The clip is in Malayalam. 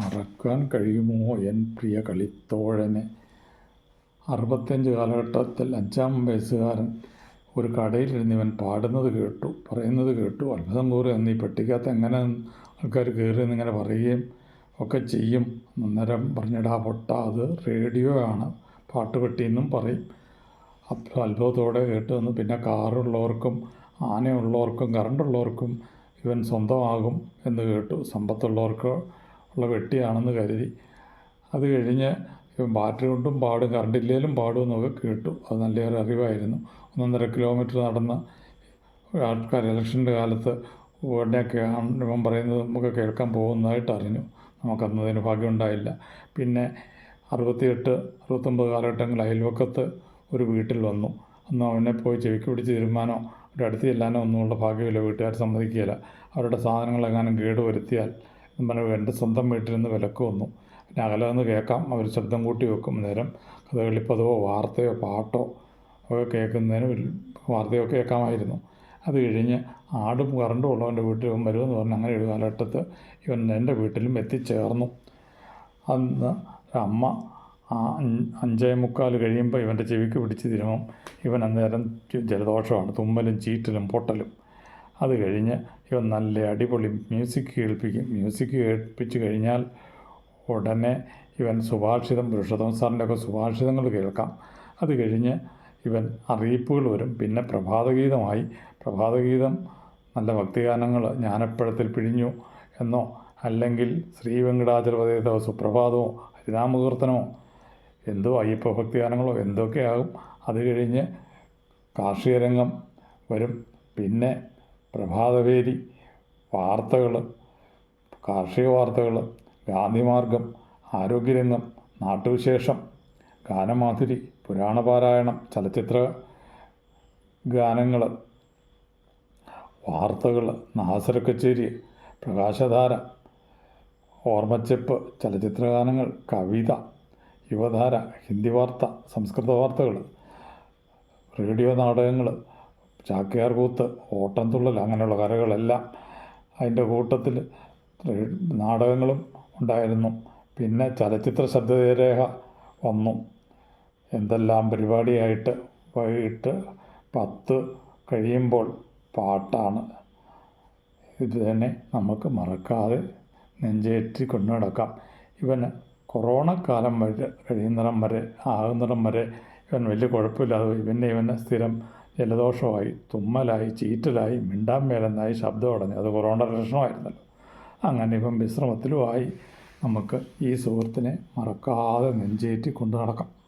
മറക്കാൻ കഴിയുമോ എൻ പ്രിയ കളിത്തോഴനെ? അറുപത്തഞ്ച് കാലഘട്ടത്തിൽ അഞ്ചാം വയസ്സുകാരൻ ഒരു കടയിൽ ഇവൻ പാടുന്നത് കേട്ടു പറയുന്നത് കേട്ടു. അത്ഭുതം കൂറി എന്ന് ഈ പെട്ടിക്കകത്ത് എങ്ങനെ ആൾക്കാർ കയറി എന്നിങ്ങനെ പറയുകയും ഒക്കെ ചെയ്യും. അന്നേരം പറഞ്ഞിടാ പൊട്ട അത് റേഡിയോ ആണ് പാട്ട് എന്നും പറയും. അപ്പോൾ അത്ഭുതത്തോടെ കേട്ട് വന്നു. പിന്നെ കാറുള്ളവർക്കും ആനയുള്ളവർക്കും കറണ്ടുള്ളവർക്കും ഇവൻ സ്വന്തമാകും എന്ന് കേട്ടു. സമ്പത്തുള്ളവർക്ക് ഉള്ള വെട്ടിയാണെന്ന് കരുതി. അത് കഴിഞ്ഞ് ബാറ്ററി കൊണ്ടും പാടും കറണ്ടില്ലേലും പാടുമെന്നൊക്കെ കേട്ടു. അത് നല്ലൊരു അറിവായിരുന്നു. ഒന്നൊന്നര കിലോമീറ്റർ നടന്ന ആൾക്കാർ ഇലക്ഷന്റെ കാലത്ത് ഉടനെയൊക്കെ ഇവൻ പറയുന്നത് നമുക്ക് കേൾക്കാൻ പോകുന്നതായിട്ട് അറിഞ്ഞു. നമുക്കന്നതിന് ഭാഗ്യമുണ്ടായില്ല പിന്നെ അറുപത്തിയെട്ട് അറുപത്തൊമ്പത് കാലഘട്ടങ്ങളിൽ അയൽവക്കത്ത് ഒരു വീട്ടിൽ വന്നു. അന്ന് അവനെ പോയി ചെവിക്ക് പിടിച്ച് തീരുമാനോ ഒരു അടുത്ത് ചെല്ലാനോ ഒന്നുമുള്ള ഭാഗ്യമില്ല. വീട്ടുകാർ സമ്മതിക്കുകയില്ല. അവരുടെ സാധനങ്ങളെങ്ങാനും കേട് വരുത്തിയാൽ എന്റെ സ്വന്തം വീട്ടിൽ നിന്ന് വിലക്ക് വന്നു. പിന്നെ അകലെ നിന്ന് കേൾക്കാം. അവർ ശബ്ദം കൂട്ടി വെക്കും നേരം. കഥകളിപ്പതവോ വാർത്തയോ പാട്ടോ ഒക്കെ കേൾക്കുന്നതിന് വാർത്തയോ കേൾക്കാമായിരുന്നു. അത് കഴിഞ്ഞ് ആടും കറണ്ടും ഉള്ളവന്റെ വീട്ടിൽ ഇവൻ വരുമെന്ന് പറഞ്ഞ് അങ്ങനെ ഒരു കാലഘട്ടത്ത് ഇവൻ എന്റെ വീട്ടിലും എത്തിച്ചേർന്നു. അന്ന് അമ്മ അഞ്ചേ മുക്കാൽ കഴിയുമ്പോൾ ഇവന്റെ ചെവിക്ക് പിടിച്ച് തിരുമ്പം ഇവൻ അന്നേരം ജലദോഷമാണ്. തുമ്മലും ചീറ്റലും പൊട്ടലും. അത് കഴിഞ്ഞ് നല്ല അടിപൊളി മ്യൂസിക് കേൾപ്പിക്കും. മ്യൂസിക് കേൾപ്പിച്ച് കഴിഞ്ഞാൽ ഉടനെ ഇവൻ സുഭാഷിതം പുരുഷോത്തമ സാറിന്റെ ഒക്കെ സുഭാഷിതങ്ങൾ കേൾക്കാം. അത് കഴിഞ്ഞ് ഇവൻ അറിയിപ്പുകൾ വരും. പിന്നെ പ്രഭാതഗീതമായി. പ്രഭാതഗീതം നല്ല ഭക്തിഗാനങ്ങൾ ജ്ഞാനപ്പഴത്തിൽ പിഴിഞ്ഞു എന്നോ അല്ലെങ്കിൽ ശ്രീ വെങ്കടാചലപതേതോ സുപ്രഭാതമോ ഹരിനാമകീർത്തനമോ എന്തോ അയ്യപ്പ ഭക്തിഗാനങ്ങളോ എന്തൊക്കെയാകും. അത് കഴിഞ്ഞ് കാർഷിക രംഗം വരും. പിന്നെ പ്രഭാതവേദി വാർത്തകൾ കാർഷിക വാർത്തകൾ ഗാന്ധിമാർഗം ആരോഗ്യരംഗം നാട്ടുവിശേഷം ഗാനമാധുരി പുരാണപാരായണം ചലച്ചിത്ര ഗാനങ്ങൾ വാർത്തകൾ നാസരക്കച്ചേരി പ്രകാശധാര ഓർമ്മച്ചെപ്പ് ചലച്ചിത്ര ഗാനങ്ങൾ കവിത യുവധാര ഹിന്ദി വാർത്ത സംസ്കൃത വാർത്തകൾ റേഡിയോ നാടകങ്ങൾ ചാക്യാർ കൂത്ത് ഓട്ടംതുള്ളൽ അങ്ങനെയുള്ള കലകളെല്ലാം അതിന്റെ കൂട്ടത്തിൽ നാടകങ്ങളും ഉണ്ടായിരുന്നു. പിന്നെ ചലച്ചിത്ര ശബ്ദരേഖ വന്നു. എന്തെല്ലാം പരിപാടിയായിട്ട് വൈകിട്ട് പത്ത് കഴിയുമ്പോൾ പാട്ടാണ്. ഇത് തന്നെ നമുക്ക് മറക്കാതെ നെഞ്ചേറ്റി കൊണ്ടു നടക്കാം. ഇവന് കൊറോണ കാലം വരെ കഴിയുന്നിടം വരെ ആകുന്നിടം വരെ ഇവൻ വലിയ കുഴപ്പമില്ലാതെ ഇവന്റെ ഇവന് സ്ഥിരം ജലദോഷമായി തുമ്മലായി ചീറ്റലായി മിണ്ടാൻ മേലെന്നായി ശബ്ദം അടഞ്ഞു അത് കൊറോണ ലക്ഷണമായിരുന്നല്ലോ അങ്ങനെ ഇപ്പം വിശ്രമത്തിലുമായി നമുക്ക് ഈ സുഹൃത്തിനെ മറക്കാതെ നെഞ്ചേറ്റി കൊണ്ടു നടക്കാം.